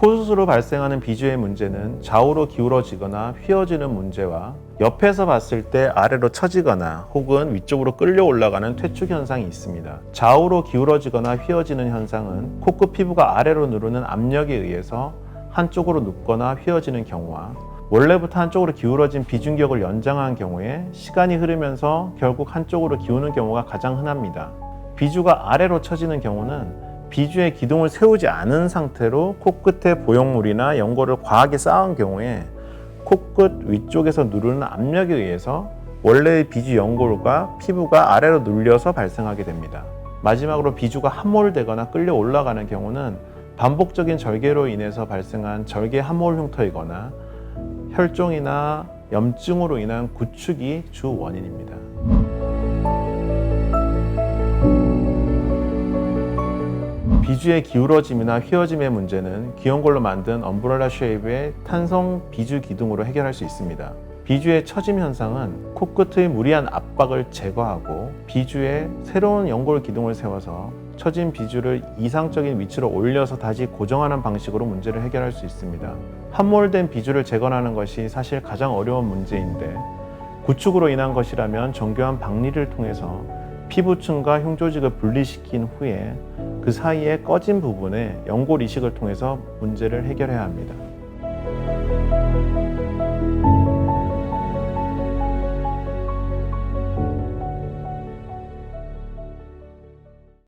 코수술로 발생하는 비주의 문제는 좌우로 기울어지거나 휘어지는 문제와 옆에서 봤을 때 아래로 처지거나 혹은 위쪽으로 끌려 올라가는 퇴축 현상이 있습니다. 좌우로 기울어지거나 휘어지는 현상은 코끝 피부가 아래로 누르는 압력에 의해서 한쪽으로 눕거나 휘어지는 경우와 원래부터 한쪽으로 기울어진 비중격을 연장한 경우에 시간이 흐르면서 결국 한쪽으로 기우는 경우가 가장 흔합니다. 비주가 아래로 처지는 경우는 비주의 기둥을 세우지 않은 상태로 코끝에 보형물이나 연골을 과하게 쌓은 경우에 코끝 위쪽에서 누르는 압력에 의해서 원래의 비주 연골과 피부가 아래로 눌려서 발생하게 됩니다. 마지막으로 비주가 함몰되거나 끌려 올라가는 경우는 반복적인 절개로 인해서 발생한 절개 함몰 흉터이거나 혈종이나 염증으로 인한 구축이 주 원인입니다. 비주의 기울어짐이나 휘어짐의 문제는 기온골로 만든 엄브렐라 쉐입의 탄성 비주 기둥으로 해결할 수 있습니다. 비주의 처짐 현상은 코끝의 무리한 압박을 제거하고 비주에 새로운 연골 기둥을 세워서 처진 비주를 이상적인 위치로 올려서 다시 고정하는 방식으로 문제를 해결할 수 있습니다. 함몰된 비주를 재건하는 것이 사실 가장 어려운 문제인데 구축으로 인한 것이라면 정교한 박리를 통해서 피부층과 흉조직을 분리시킨 후에 그 사이에 꺼진 부분에 연골 이식을 통해서 문제를 해결해야 합니다.